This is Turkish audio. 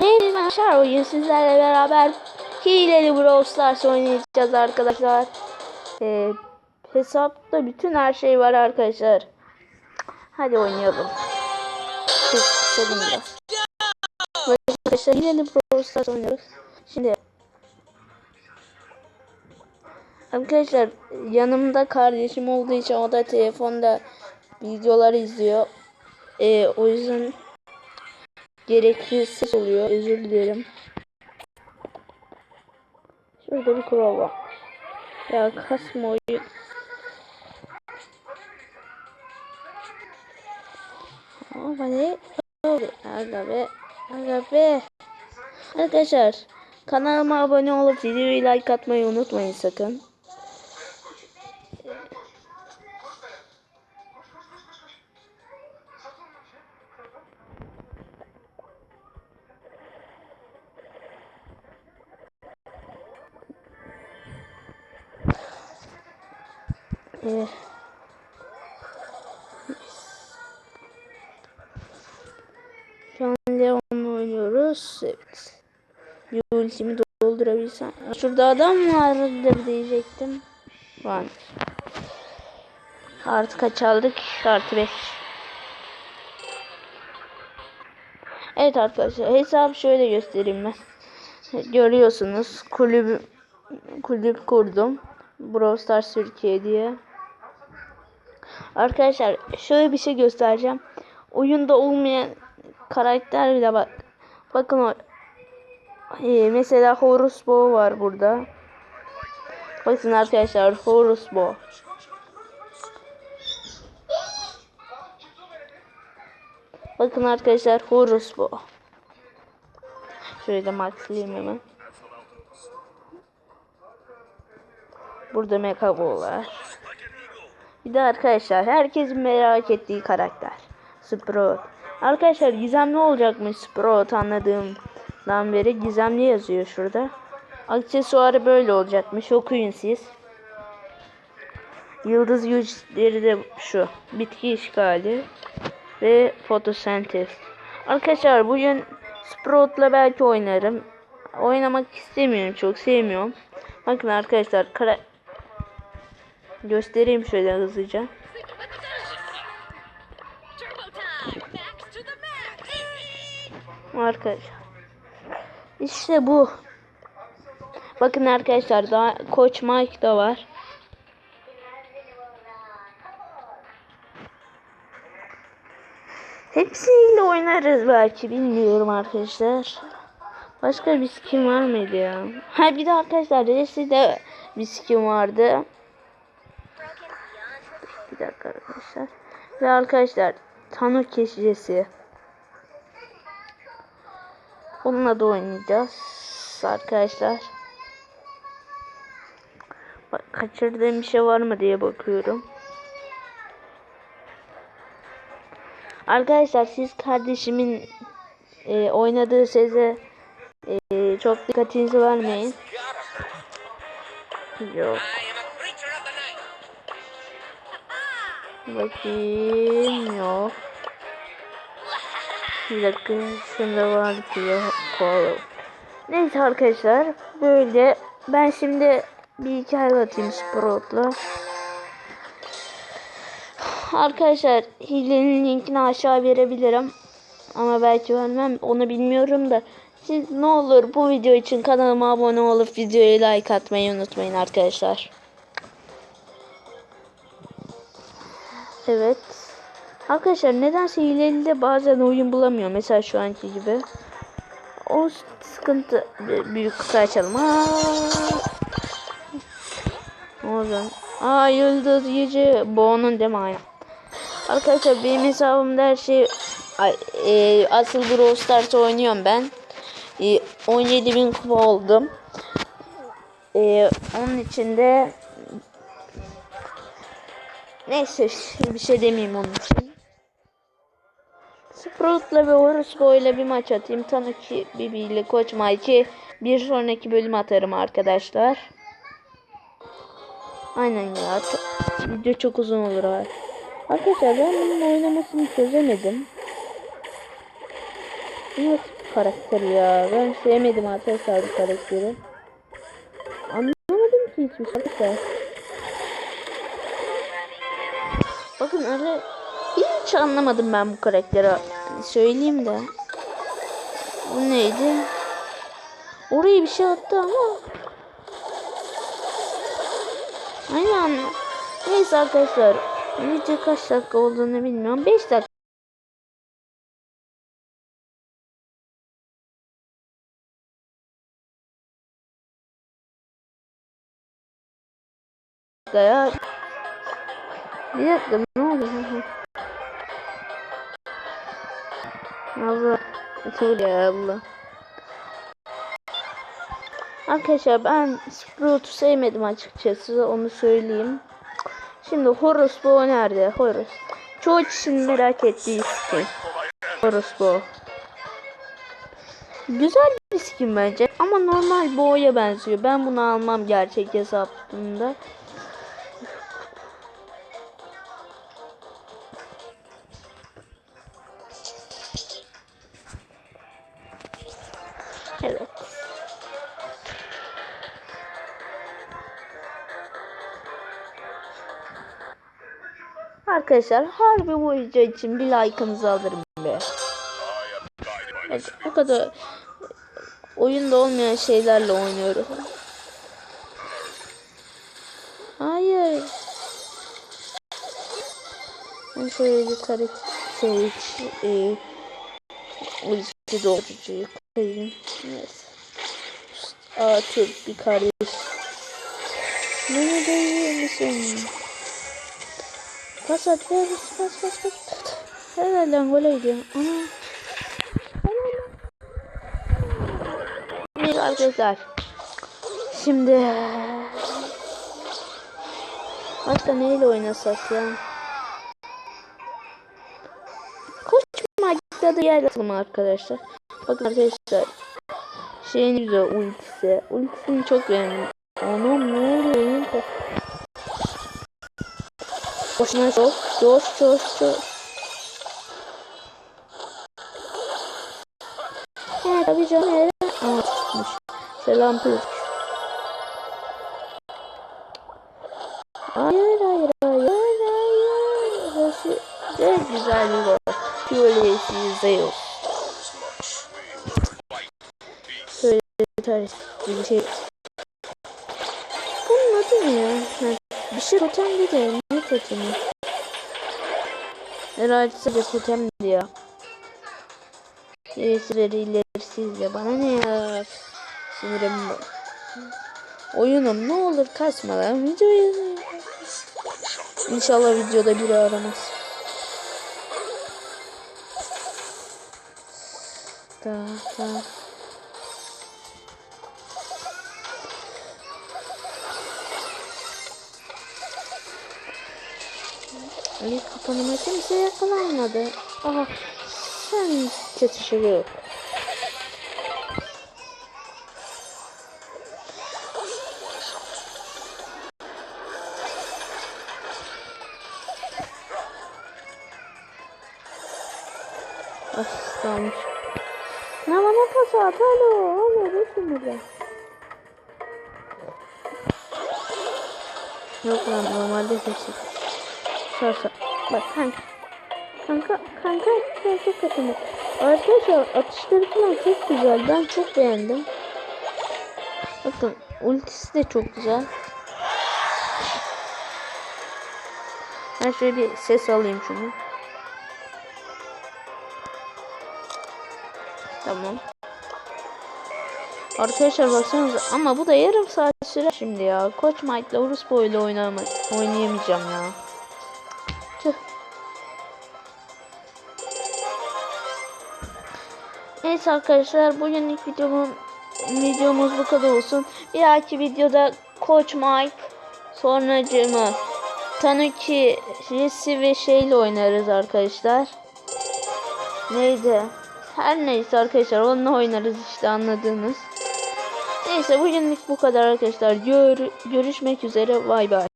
Neyse arkadaşlar bugün sizlerle beraber hileli Brawl Stars oynayacağız arkadaşlar. Ee, hesapta bütün her şey var arkadaşlar. Hadi oynayalım. İstedim biraz. Arkadaşlar hileli Brawl Stars oynuyoruz. Şimdi Arkadaşlar yanımda kardeşim olduğu için o da telefonda videolar izliyor. Ee, o yüzden gereksiz oluyor. Özür dilerim. Şurada bir kural var. Ya kasma oyun. Ama ne? Aga be. Aga be. Arkadaşlar kanalıma abone olup videoyu like atmayı unutmayın sakın. Ee, Şu an Leon'la oynuyoruz. Evet. Bir ultimi doldurabilsem. Şurada adam vardı diyecektim. Var. Artı kaç aldık? Artı 5. Evet arkadaşlar hesabı şöyle göstereyim ben. Görüyorsunuz kulübü kulüp kurdum. Brawl Stars Türkiye diye. Arkadaşlar şöyle bir şey göstereceğim. Oyunda olmayan karakter bile bak. Bakın o ee, mesela Horus Bo var burada. Bakın arkadaşlar Horus Bo. Bakın arkadaşlar Horus Bo. Şöyle maxlayayım hemen. Burada var. Bir de arkadaşlar herkesin merak ettiği karakter. Sprout. Arkadaşlar gizemli olacakmış Sprout anladığımdan beri gizemli yazıyor şurada. Aksesuarı böyle olacakmış okuyun siz. Yıldız güçleri de şu. Bitki işgali ve fotosentez. Arkadaşlar bugün Sprout'la belki oynarım. Oynamak istemiyorum çok sevmiyorum. Bakın arkadaşlar göstereyim şöyle hızlıca. Arkadaşlar. İşte bu. Bakın arkadaşlar daha Koç Mike da var. Hepsiyle oynarız belki bilmiyorum arkadaşlar. Başka bir skin var mıydı ya? Ha bir de arkadaşlar Resi'de bir skin vardı. Bir dakika arkadaşlar. Ve arkadaşlar Tanuk Keşicesi. Onunla da oynayacağız arkadaşlar. Bak, kaçırdığım bir şey var mı diye bakıyorum. Arkadaşlar siz kardeşimin e, oynadığı sese e, çok dikkatinizi vermeyin. Yok. Bakayım yok. Bir dakika şunda var ki yok. Neyse arkadaşlar böyle ben şimdi bir hikaye atayım Sprout'la. Arkadaşlar hilenin linkini aşağı verebilirim. Ama belki vermem onu bilmiyorum da. Siz ne olur bu video için kanalıma abone olup videoya like atmayı unutmayın arkadaşlar. Evet. Arkadaşlar nedense hileli bazen oyun bulamıyor. Mesela şu anki gibi. O sıkıntı. Büyük kutu açalım. Aa. Ne oldu? Aa yıldız onun değil mi? Aynen. Arkadaşlar benim hesabımda her şey e, asıl Brawl Stars oynuyorum ben. E, 17.000 kupa oldum. E, onun içinde neyse bir şey demeyeyim onun için. Sprout'la ve Horusco'yla bir maç atayım. Tanuki Bibi ile Koç Mike'i bir sonraki bölüm atarım arkadaşlar. Aynen ya. Video çok uzun olur abi. Arkadaşlar ben bunun oynamasını çözemedim. Nasıl karakter ya. Ben sevmedim arkadaşlar bu karakteri. Anlamadım ki hiçbir şey. Arkadaşlar. Bakın öyle hiç anlamadım ben bu karakteri. Hani söyleyeyim de. Bu neydi? Oraya bir şey attı ama. Aynen. Neyse arkadaşlar. Video kaç dakika olduğunu bilmiyorum. 5 dakika. ya. Bir dakika? Allah. Ya Allah. Arkadaşlar ben Sprout'u sevmedim açıkçası onu söyleyeyim. Şimdi Horus Bo nerede? Horus. Çoğu kişinin merak ettiği skin. Horus Bo. Güzel bir skin bence ama normal Bo'ya benziyor. Ben bunu almam gerçek hesabımda. Arkadaşlar harbi bu video için bir like'ınızı alırım be. Evet, o kadar oyunda olmayan şeylerle oynuyorum. Hayır. Ben şöyle kare şey e, ulti doğrucuyu koyayım. Neyse. Türk bir kardeş. Beni duyuyor musun? Pas at ver pas pas pas. Helal lan gole gidiyor. Ana. Evet arkadaşlar. Şimdi Başka neyle oynasak ya? Koç Magic'te de yer atalım arkadaşlar. Bakın arkadaşlar. Şeyin güzel ultisi. Ultisini çok beğendim. Anam ne oluyor? Boşuna çok. Coş coş coş. He tabii canım. He. Aa tutmuş. Selam Türk. Hayır hayır hayır hayır. Burası ne güzel bir gol. Piyolesi Zeus. Şöyle tarih bir şey. Bunun adı ne ya? Bir şey totem dedi. Ne totemi? Herhalde sadece totem diyor. Gerisileri ilerisiz de bana ne ya? Sinirim bu. Oyunum ne olur kasma lan videoyu. İnşallah videoda biri aramaz. Da da. Ali kapanıma kimse yakalanmadı. Aha sen çatışır yok. Aslanmış. Ne bana pas at alo alo resim burada. Yok lan normalde seçtik. Sor. Bak kanka. Kanka kanka çok kötü. Arkadaşlar atışları falan çok güzel. Ben çok beğendim. Bakın ultisi de çok güzel. Ben şöyle bir ses alayım şunu. Tamam. Arkadaşlar baksanıza ama bu da yarım saat sürer şimdi ya. Koç Mike'la Urus Boy'la oynayamayacağım ya. Neyse arkadaşlar bugünlük videomun videomuz bu kadar olsun. Bir dahaki videoda Koç Mike sonracığımı Tanuki Jesse ve şeyle oynarız arkadaşlar. Neydi? Her neyse arkadaşlar onunla oynarız işte anladığınız. Neyse bugünlük bu kadar arkadaşlar. Gör görüşmek üzere. Bay bay.